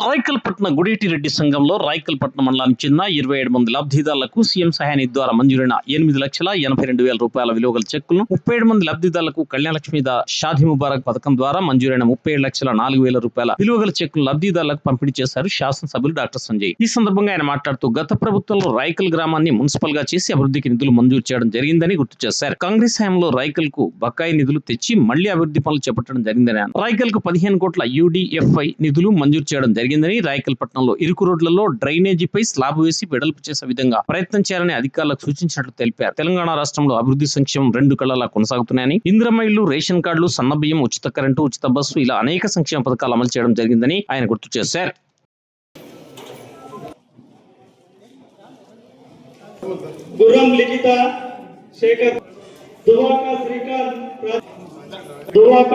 రాయకల్పట్నం గుడిటిరెడ్డి సంఘంలో రాయకల్పట్నం మండలానికి చెందిన ఇరవై ఏడు మంది లబ్ధిదారులకు సీఎం సహాయ ద్వారా మంజూరైన ఎనిమిది లక్షల ఎనభై రెండు వేల రూపాయల విలువ గల చెక్కులను ముప్పై ఏడు మంది లబ్ధిదారులకు కళ్యాణ లక్ష్మి ముబారక్ పథకం ద్వారా మంజూరైన ముప్పై ఏడు లక్షల నాలుగు వేల రూపాయల విలువ గల చెక్కులను లబ్ధిదారులకు పంపిణీ చేశారు శాసనసభ్యులు డాక్టర్ సంజయ్. ఈ సందర్భంగా ఆయన మాట్లాడుతూ గత ప్రభుత్వంలో రాయకల్ గ్రామాన్ని మున్సిపల్గా చేసి అభివృద్ధికి నిధులు మంజూరు చేయడం జరిగిందని గుర్తు చేశారు. కాంగ్రెస్ హయాంలో రాయకల్కు బకాయి నిధులు తెచ్చి మళ్ళీ అభివృద్ధి పనులు చేపట్టడం జరిగిందని అన్నారు. రాయకల్కు పదిహేను కోట్ల యూడిఎఫ్ఐ నిధులు మంజూరు చేయడం జరిగిందని రాయకల్పట్నంలో ఇరుకు రోడ్లలో డ్రైనేజీపై స్లాబ్ వేసి వెడల్పు చేసే విధంగా ప్రయత్నం చేయాలని అధికారులకు సూచించినట్లు తెలిపారు. తెలంగాణ రాష్ట్రంలో అభివృద్ధి సంక్షేమం రెండు కళ్ళలా కొనసాగుతున్నాయని ఇంద్రమైళ్ళు రేషన్ కార్డులు సన్నబియ్యం ఉచిత కరెంటు ఉచిత బస్సు ఇలా అనేక సంక్షేమ పథకాలు అమలు చేయడం జరిగిందని ఆయన గుర్తు చేశారు. గుర్రం లిఖిత శేఖర్ దువాక శ్రీకాంత్ దువాక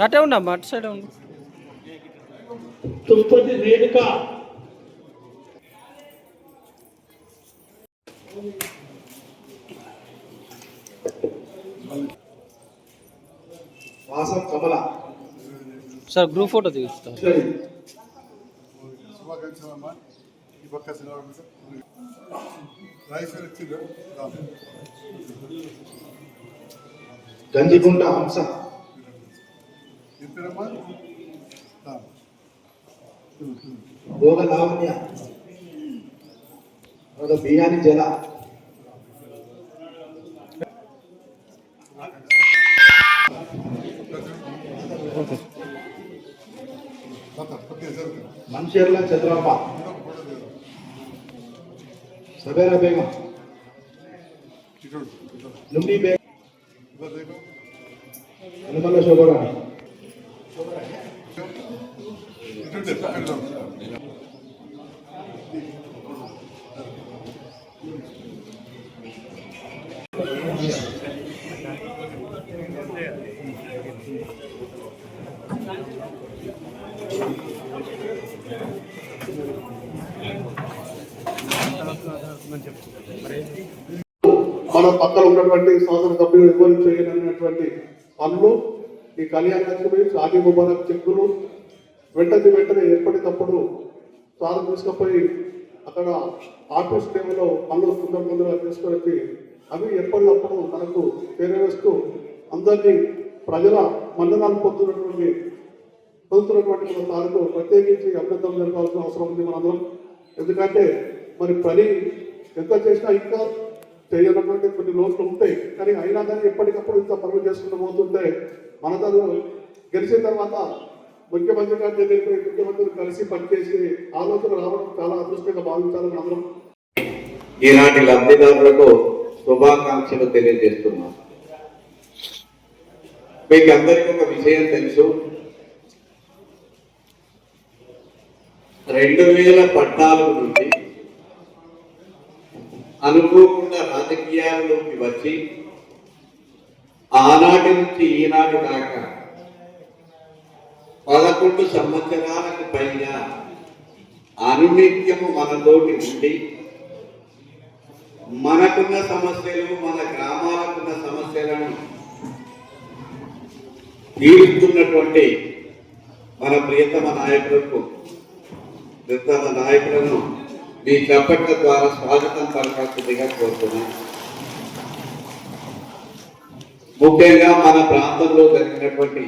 అటే ఉండమ్మా అటు సైడ్ ఉండు. Tuppati Renuka. Vasam Kamala. Sir group photo తీస్తా రాజేశ్వరి గంజిగుంట హంస భోగ లావణ్య బియ్యాన్ని జల. మన్షేర్ల చంద్రప్ప సబేరా బేగం. ఇటు బేగం. హనుమల్ల శోభరాణి మన పక్కన ఉన్నటువంటి శాసన సభ్యులు ఎవరు చేయనటువంటి పనులు ఈ కళ్యాణ లక్ష్మి షాదీ ముబారక్ చెక్కులు వెంటనే వెంటనే ఎప్పటికప్పుడు సార్ తీసుకుపోయి అక్కడ ఆఫీస్ టైంలో పనులు ముందర ముందర తీసుకొని అవి ఎప్పటికప్పుడు మనకు చేరవేస్తూ అందరినీ ప్రజల మన్ననాలు పొందుతున్నటువంటి పొందుతున్నటువంటి మన సార్కు ప్రత్యేకించి అభ్యర్థం జరగాల్సిన అవసరం ఉంది మనందరం. ఎందుకంటే మరి పని ఎంత చేసినా ఇంకా చేయనటువంటి కొన్ని రోజులు ఉంటాయి. కానీ అయినా కానీ ఎప్పటికప్పుడు ఇంత పనులు చేసుకుంటూ పోతుంటే మన తను గెలిచిన తర్వాత ముఖ్యమంత్రి గారి దగ్గరికి పోయి కలిసి పనిచేసి ఆలోచన రావడం చాలా అదృష్టంగా భావించాలని అందరం ఈనాటి లబ్ధిదారులకు శుభాకాంక్షలు తెలియజేస్తున్నాం. మీకు అందరికీ ఒక విషయం తెలుసు. రెండు వేల పద్నాలుగు నుంచి అనుకోకుండా రాజకీయాల్లోకి వచ్చి ఆనాటి నుంచి ఈనాటి దాకా పదకొండు సంవత్సరాలకు పైగా అనునిత్యము మనతోటి ఉండి మనకున్న సమస్యలు మన గ్రామాలకున్న సమస్యలను తీరుస్తున్నటువంటి మన ప్రియతమ నాయకులకు ప్రియతమ నాయకులను మీ చప్పట్ల ద్వారా స్వాగతం పలకాల్సిందిగా కోరుతున్నాను. ముఖ్యంగా మన ప్రాంతంలో జరిగినటువంటి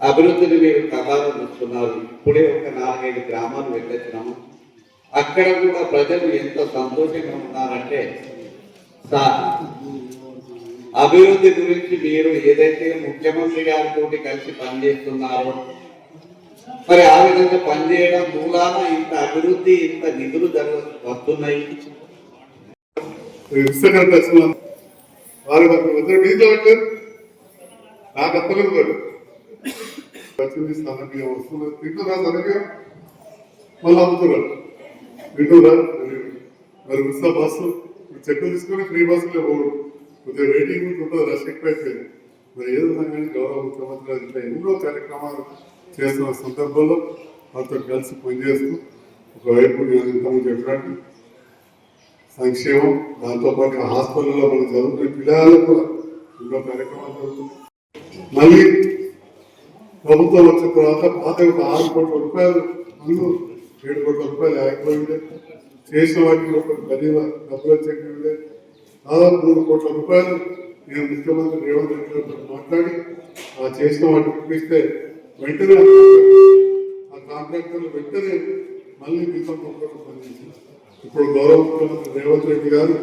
అభివృద్ధిని మీరు కథలు చూస్తున్నారు. ఇప్పుడే ఒక నాలుగైదు గ్రామాలు వెళ్ళొచ్చినాము. అక్కడ కూడా ప్రజలు ఎంత సంతోషంగా ఉన్నారంటే సార్ అభివృద్ధి గురించి మీరు ఏదైతే ముఖ్యమంత్రి గారితో కలిసి పనిచేస్తున్నారో మరి ఆ విధంగా పనిచేయడం మూలాన ఇంత అభివృద్ధి ఇంత నిధులు వస్తున్నాయి? వారు పెట్టారు నాకు అప్పలేదు వాడు. వచ్చింది తింటున్నా మళ్ళీ అమ్ముతున్నారు. వింటున్నా మరి ఉత్సవ బస్సు తీసుకొని ఫ్రీ బస్సులే పోడు కొద్దిగా వెయిటింగ్ ఉంటుంది. రష్ ఎక్కువైపోయింది. మరి ఏదో కానీ గౌరవ ముఖ్యమంత్రి ఇట్లా ఎన్నో కార్యక్రమాలు చేస్తున్న సందర్భంలో వాళ్ళతో కలిసి పనిచేస్తూ ఒకవైపు నేను ఇంతకుముందు చెప్పినట్టు సంక్షేమం దాంతోపాటు హాస్పిటల్లో మనం చదువుకునే పిల్లలకు కూడా ఎన్నో కార్యక్రమాలు జరుగుతుంది మళ్ళీ ప్రభుత్వం వచ్చిన తర్వాత పాత ఒక ఆరు కోట్ల రూపాయలు ముందు ఏడు కోట్ల రూపాయలు ఆగిపోయింది. చేసిన వాటికి ఒక పది డబ్బులు వచ్చేది దాదాపు మూడు కోట్ల రూపాయలు నేను ముఖ్యమంత్రి రేవంత్ రెడ్డి మాట్లాడి ఆ చేసిన వాటిని చూపిస్తే వెంటనే ఆ కాంట్రాక్టర్లు వెంటనే మళ్ళీ మిగతా కోట్ల పనిచేసింది. ఇప్పుడు గౌరవ ముఖ్యమంత్రి రేవంత్ రెడ్డి గారు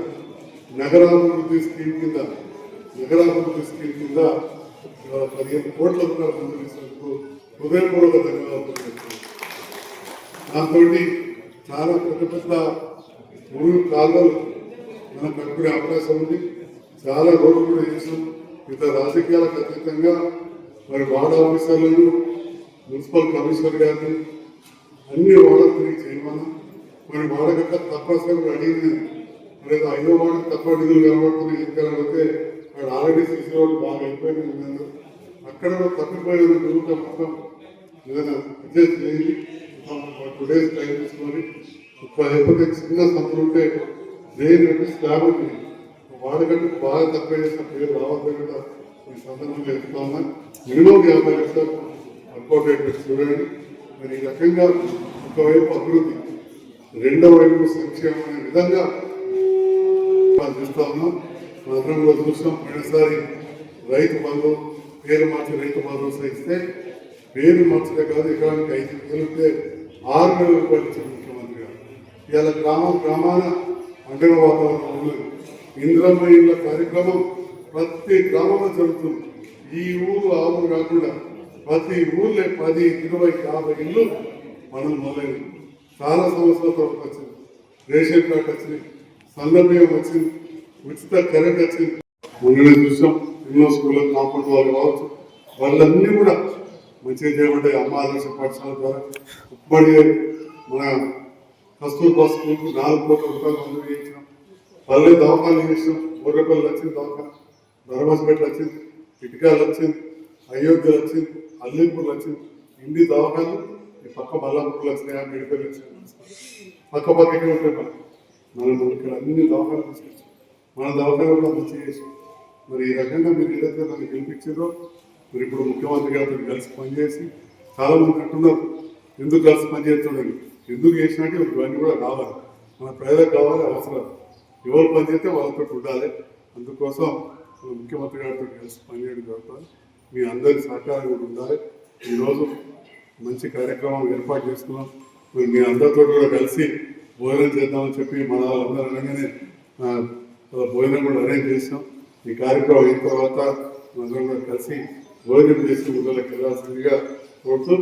నగరాభివృద్ధి స్కీమ్ కింద నగరాభివృద్ధి స్కీమ్ కింద పదిహేను కోట్ల రూపాయలు మంజూరు హృదయపూర్వక ధన్యవాదాలు తెలుపుతున్నాను. దాంతో చాలా పెద్ద పెద్ద ఊరు కాలువలు మనం కనుక్కునే అవకాశం ఉంది. చాలా రోడ్లు కూడా చేసాం ఇంత రాజకీయాలకు అతీతంగా మరి వార్డ్ ఆఫీసర్లను మున్సిపల్ కమిషనర్ గారిని అన్ని వాడలు తిరిగి చేయమన్నా మరి వాడగట్ట తప్పనిసరిగా అడిగింది మరి ఐదో వాడు తక్కువ నిధులు కనబడుతున్నాయి ఎందుకంటే వాడు ఆల్రెడీ సిసి రోడ్డు బాగా అయిపోయింది అక్కడ తప్పిపోయిన నిధులు మొత్తం ఏదైనా అడ్జస్ట్ చేయండి. టూ డేస్ టైం తీసుకొని ఒక లేకపోతే చిన్న సంతులు ఉంటే దేని స్లాబ్ ఉంది. వాడగట్టు బాగా తక్కువ చేసిన పేరు రావద్దు కూడా ఈ సందర్భంగా చెప్తా ఉన్నా మినిమం యాభై లక్షలు వర్కౌట్ చూడండి. మరి ఈ రకంగా ఒకవైపు అభివృద్ధి రెండవ వైపు సంక్షేమం అనే విధంగా వాళ్ళు చూస్తా ఉన్నాం. మనందరం కూడా చూసాం పోయినసారి రైతు బంధు పేరు మార్చి రైతు భరోసా ఇస్తే పేరు మార్చలే కాదు ఎకరానికి ఐదు వేలుంటే ఆరు వేల రూపాయలు ఇచ్చిన ముఖ్యమంత్రి గారు. ఇవాళ గ్రామం గ్రామాన అంగన వాతావరణం ఉన్నది. ఇంద్రమ్మ ఇళ్ళ కార్యక్రమం ప్రతి గ్రామంలో జరుగుతుంది ఈ ఊరు ఆ ఊరు కాకుండా ప్రతి ఊర్లో పది ఇరవై యాభై ఇల్లు మనం మొదలైనవి. చాలా సంవత్సరాల తర్వాత వచ్చింది. రేషన్ కార్డు వచ్చింది సన్నబియ్యం వచ్చింది ఉచిత కరెంట్ వచ్చింది. మొన్ననే చూసాం ఎన్నో స్కూల్లో కాంపౌండ్ వాళ్ళు కావచ్చు. వాళ్ళన్నీ కూడా మంచిగా చేయబడ్డాయి అమ్మ ఆదర్శ పాఠశాల ద్వారా ఉప్పడి మన కస్తూర్బా స్కూల్కి నాలుగు కోట్ల రూపాయలు మంజూరు చేయించినాం పల్లె దవాఖాలు చేసినాం ఊరపల్లి వచ్చిన దవాఖాన. ధర్మస్పేట వచ్చింది ఇటుకాలు వచ్చింది అయోధ్య వచ్చింది అల్లిపూర్ వచ్చింది ఇండి దవాఖాలు ఈ పక్క మల్లాపూర్లు వచ్చినాయి మెడికల్ పక్క పక్కకే ఉంటాయి మనకి మనం ఇక్కడ అన్ని దవాఖాలు తీసుకొచ్చాం. మన దవాఖాలు కూడా మంచిగా చేసాం మరి ఈ రకంగా మీరు ఏదైతే నన్ను గెలిపించారో మరి ఇప్పుడు ముఖ్యమంత్రి గారితో కలిసి పనిచేసి చాలా మంది అంటున్నారు ఎందుకు కలిసి పనిచేస్తున్నాడు ఎందుకు చేసినట్టు ఇవన్నీ కూడా కావాలి. మన ప్రజలకు కావాలి అవసరం. ఎవరు పనిచేస్తే వాళ్ళతో ఉండాలి. అందుకోసం ముఖ్యమంత్రి గారితో కలిసి పనిచేయడం జరుగుతుంది. మీ అందరి సహకారం కూడా ఉండాలి. ఈరోజు మంచి కార్యక్రమం ఏర్పాటు చేసుకున్నాం. మరి మీ అందరితో కూడా కలిసి భోజనం చేద్దామని చెప్పి మన అందరూ అనగానే భోజనం కూడా అరేంజ్ చేసాం ఈ కార్యక్రమం అయిన తర్వాత మనందరం కూడా కలిసి భోజనం చేసి ఊళ్ళోకి వెళ్ళాల్సిందిగా కోరుతూ